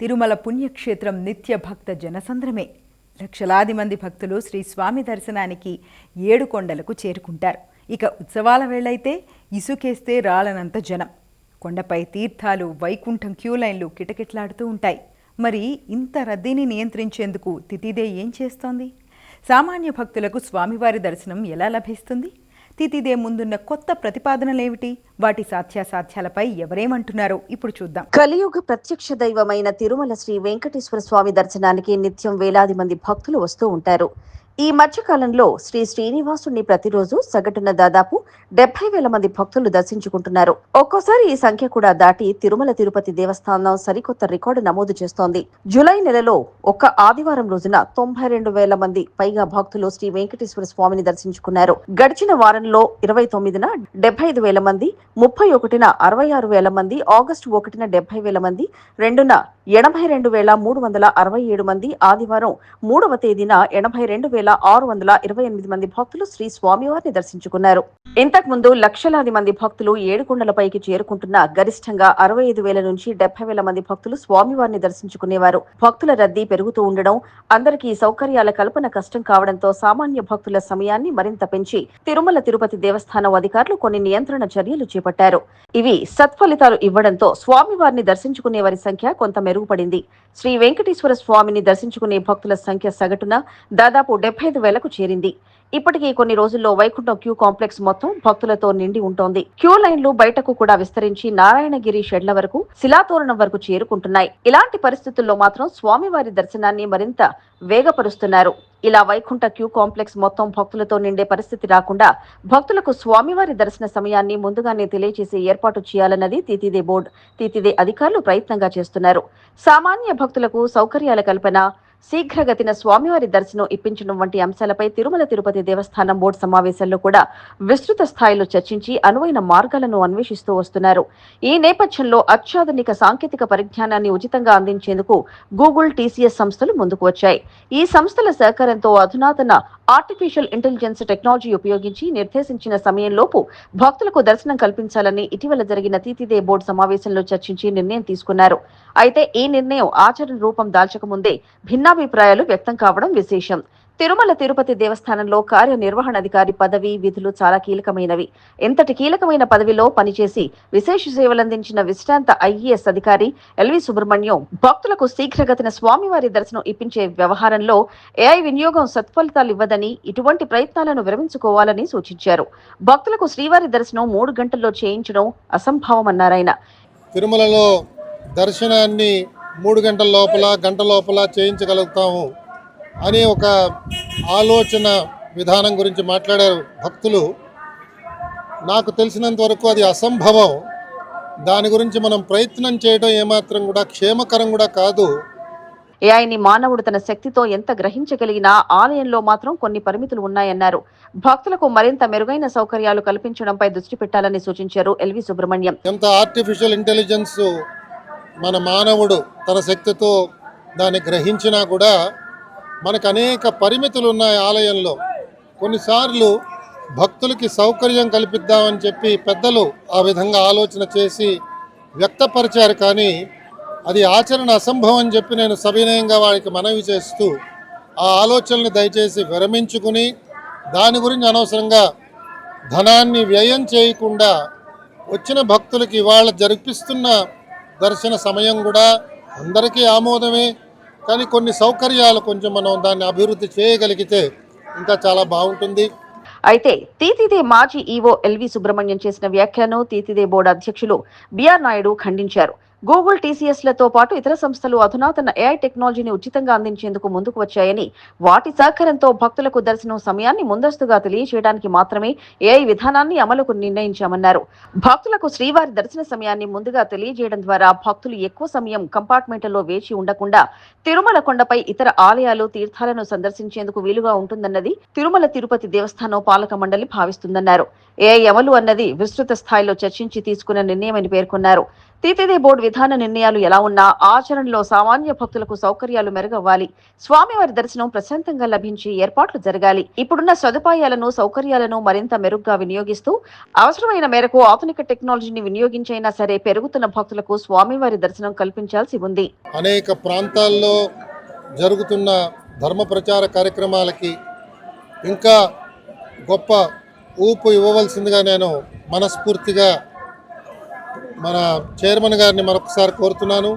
తిరుమల పుణ్యక్షేత్రం నిత్య భక్త జనసంద్రమే. లక్షలాది మంది భక్తులు శ్రీ స్వామి దర్శనానికి ఏడు కొండలకు చేరుకుంటారు. ఇక ఉత్సవాల వేళైతే ఇసుకేస్తే రాలనంత జనం. కొండపై తీర్థాలు వైకుంఠం క్యూ లైన్లు కిటకిట్లాడుతూ ఉంటాయి. మరి ఇంత రద్దీని నియంత్రించేందుకు తితిదే ఏం చేస్తోంది? సామాన్య భక్తులకు స్వామివారి దర్శనం ఎలా లభిస్తుంది? తితిదే ముందున్న కొత్త ప్రతిపాదనలేమిటి? వాటి సాధ్యాసాధ్యాలపై ఎవరేమంటున్నారో? ఇప్పుడు చూద్దాం. కలియుగ ప్రత్యక్ష దైవమైన తిరుమల శ్రీ వెంకటేశ్వర స్వామి దర్శనానికి నిత్యం వేలాది మంది భక్తులు వస్తూ ఉంటారు. ఈ మధ్య కాలంలో శ్రీ శ్రీనివాసుని ప్రతిరోజు సగటున దాదాపు డెబ్బై వేల మంది భక్తులు దర్శించుకుంటున్నారు. ఒక్కోసారి ఈ సంఖ్య కూడా దాటి తిరుమల తిరుపతి దేవస్థానం సరికొత్త రికార్డు నమోదు చేస్తోంది. జూలై నెలలో ఒక్క ఆదివారం రోజున తొంభై రెండు వేల మంది పైగా భక్తులు శ్రీ వెంకటేశ్వర స్వామిని దర్శించుకున్నారు. గడిచిన వారంలో ఇరవై తొమ్మిదిన డెబ్బై ఐదు వేల మంది ముప్పై ఒకటిన అరవై ఆరు వేల మంది ఆగస్టు ఒకటిన డెబ్బై వేల మంది రెండున ఎనభై రెండు వేల మూడు వందల అరవై ఏడు మంది ఆదివారం మూడవ తేదీన ఎనభై రెండు వేల వేల ఆరు వందల ఇరవై ఎనిమిది మంది భక్తులు శ్రీ స్వామివారిని దర్శించుకున్నారు. ఇంతకుముందు లక్షలాది మంది భక్తులు ఏడుకొండలపైకి చేరుకుంటున్న గరిష్టంగా అరవై ఐదు వేల నుంచి డెబ్బై వేల మంది భక్తులు స్వామివారిని దర్శించుకునేవారు. భక్తుల రద్దీ పెరుగుతూ ఉండడం అందరికీ సౌకర్యాల కల్పన కష్టం కావడంతో సామాన్య భక్తుల సమయాన్ని మరింత పెంచి తిరుమల తిరుపతి దేవస్థానం అధికారులు కొన్ని నియంత్రణ చర్యలు చేపట్టారు. ఇవి సత్ఫలితాలు ఇవ్వడంతో స్వామివారిని దర్శించుకునే వారి సంఖ్య కొంత మెరుగుపడింది. శ్రీ వెంకటేశ్వర స్వామిని దర్శించుకునే భక్తుల సంఖ్య సగటున దాదాపు డెబ్బై ఐదు వేలకు చేరింది. ఇప్పటికీ కొన్ని రోజుల్లో వైకుంఠం క్యూ కాంప్లెక్స్ మొత్తం భక్తులతో నిండి ఉంటోంది. క్యూ లైన్లు బయటకు కూడా విస్తరించి నారాయణగిరి షెడ్ల వరకు శిలాతోరణం వరకు చేరుకుంటున్నాయి. ఇలాంటి పరిస్థితుల్లో మాత్రం స్వామివారి దర్శనాన్ని మరింత వేగపరుస్తున్నారు. ఇలా వైకుంఠ క్యూ కాంప్లెక్స్ మొత్తం భక్తులతో నిండే పరిస్థితి రాకుండా భక్తులకు స్వామివారి దర్శన సమయాన్ని ముందుగానే తెలియజేసే ఏర్పాటు చేయాలన్నది తీతిదే బోర్డు. తీతిదే అధికారులు ప్రయత్నంగా చేస్తున్నారు. సామాన్య భక్తులకు సౌకర్యాల కల్పన శీఘ్రగతిన స్వామివారి దర్శనం ఇప్పించడం వంటి అంశాలపై తిరుమల తిరుపతి దేవస్థానం బోర్డు సమావేశంలో కూడా విస్తృత స్థాయిలో చర్చించి అనువైన మార్గాలను అన్వేషిస్తూ వస్తున్నారు. ఈ నేపథ్యంలో అత్యాధునిక సాంకేతిక పరిజ్ఞానాన్ని ఉచితంగా అందించేందుకు గూగుల్ టీసీఎస్ సంస్థలు ముందుకు వచ్చాయి. ఈ సంస్థల సహకారంతో అధునాతన ఆర్టిఫిషియల్ ఇంటెలిజెన్స్ టెక్నాలజీ ఉపయోగించి నిర్దేశించిన సమయంలోపు భక్తులకు దర్శనం కల్పించాలని ఇటీవల జరిగిన తీతిదే బోర్డు సమావేశంలో చర్చించి నిర్ణయం తీసుకున్నారు. అయితే ఈ నిర్ణయం ఆచరణ రూపం దాల్చకముందే భిన్నాభిప్రాయాలు వ్యక్తం కావడం విశేషం. తిరుమల తిరుపతి దేవస్థానంలో కార్యనిర్వహణాధికారి పదవి విధులు చాలా కీలకమైనవి. ఎంతటి కీలకమైన పదవిలో పనిచేసి విశేష సేవలందించిన విశ్రాంత ఐఏఎస్ అధికారి ఎల్వి సుబ్రహ్మణ్యం భక్తులకు శీఘ్రగతిన స్వామివారి దర్శనం ఇప్పించే వ్యవహారంలో ఏఐ వినియోగం సత్ఫలితాలు ఇవ్వదని ఇటువంటి ప్రయత్నాలను విరమించుకోవాలని సూచించారు. భక్తులకు శ్రీవారి దర్శనం మూడు గంటల్లో చేయించడం అసంభవమన్నారాయన తిరుమలలో దర్శనాన్ని మూడు గంటల లోపల గంట లోపల చేయించగలుగుతాము అనే ఒక ఆలోచన విధానం గురించి మాట్లాడారు భక్తులు. నాకు తెలిసినంత వరకు అది అసంభవం. దాని గురించి మనం ప్రయత్నం చేయడం ఏమాత్రం కూడా క్షేమకరం కూడా కాదు. ఏఐని మానవుడు తన శక్తితో ఎంత గ్రహించగలిగినా ఆలయంలో మాత్రం కొన్ని పరిమితులు ఉన్నాయన్నారు. భక్తులకు మరింత మెరుగైన సౌకర్యాలు కల్పించడంపై దృష్టి పెట్టాలని సూచించారు ఎల్వి సుబ్రహ్మణ్యం. ఎంత ఆర్టిఫిషియల్ ఇంటెలిజెన్స్ మన మానవుడు తన శక్తితో దాన్ని గ్రహించినా కూడా మనకు అనేక పరిమితులు ఉన్నాయి ఆలయంలో. కొన్నిసార్లు భక్తులకి సౌకర్యం కల్పిద్దామని చెప్పి పెద్దలు ఆ విధంగా ఆలోచన చేసి వ్యక్తపరిచారు. కానీ అది ఆచరణ అసంభవం అని చెప్పి నేను సవినయంగా వారికి మనవి చేస్తూ ఆ ఆలోచనని దయచేసి విరమించుకుని దాని గురించి అనవసరంగా ధనాన్ని వ్యయం చేయకుండా వచ్చిన భక్తులకి ఇవాళ జరిపిస్తున్న దర్శన సమయం కూడా అందరికీ ఆమోదమే. కానీ కొన్ని సౌకర్యాలు కొంచెం మనం దాన్ని అభివృద్ధి చేయగలిగితే ఇంకా చాలా బాగుంటుంది. అయితే తీతిదే మాజీ ఈవో ఎల్వి సుబ్రహ్మణ్యం చేసిన వ్యాఖ్యలను తీతిదే బోర్డు అధ్యక్షులు బిఆర్ నాయుడు ఖండించారు. గూగుల్ టీసీఎస్లతో పాటు ఇతర సంస్థలు అధునాతన ఏఐ టెక్నాలజీని ఉచితంగా అందించేందుకు ముందుకు వచ్చాయని వాటి సహకారంతో భక్తులకు దర్శనం సమయాన్ని ముందస్తుగా తెలియచేయడానికి మాత్రమే ఏఐ విధానాన్ని అమలుకు నిర్ణయించామన్నారు. భక్తులకు శ్రీవారి దర్శన సమయాన్ని ముందుగా తెలియజేయడం ద్వారా భక్తులు ఎక్కువ సమయం కంపార్ట్మెంట్లలో వేచి ఉండకుండా తిరుమల కొండపై ఇతర ఆలయాలు తీర్థాలను సందర్శించేందుకు వీలుగా ఉంటుందన్నది తిరుమల తిరుపతి దేవస్థానం పాలక మండలి భావిస్తుందన్నారు. ఏఐ అమలు అన్నది విస్తృత స్థాయిలో చర్చించి తీసుకున్న నిర్ణయమని పేర్కొన్నారు. టీటీడీ బోర్డు విధాన నిర్ణయాలు ఎలా ఉన్నా ఆచరణలో సామాన్య భక్తులకు సౌకర్యాలు మెరుగవ్వాలి. స్వామివారి దర్శనం ప్రశాంతంగా లభించి ఏర్పాట్లు జరగాలి. ఇప్పుడున్న సదుపాయాలను సౌకర్యాలను మరింత మెరుగ్గా వినియోగిస్తూ అవసరమైన మేరకు ఆధునిక టెక్నాలజీని వినియోగించైనా సరే పెరుగుతున్న భక్తులకు స్వామివారి దర్శనం కల్పించాల్సి ఉంది. అనేక ప్రాంతాల్లో జరుగుతున్న ధర్మ ప్రచార కార్యక్రమాలకి ఇంకా గొప్ప ఊపు ఇవ్వవలసిందిగా నేను మనస్ఫూర్తిగా మన చైర్మన్ గారిని మరొకసారి కోరుతున్నాను.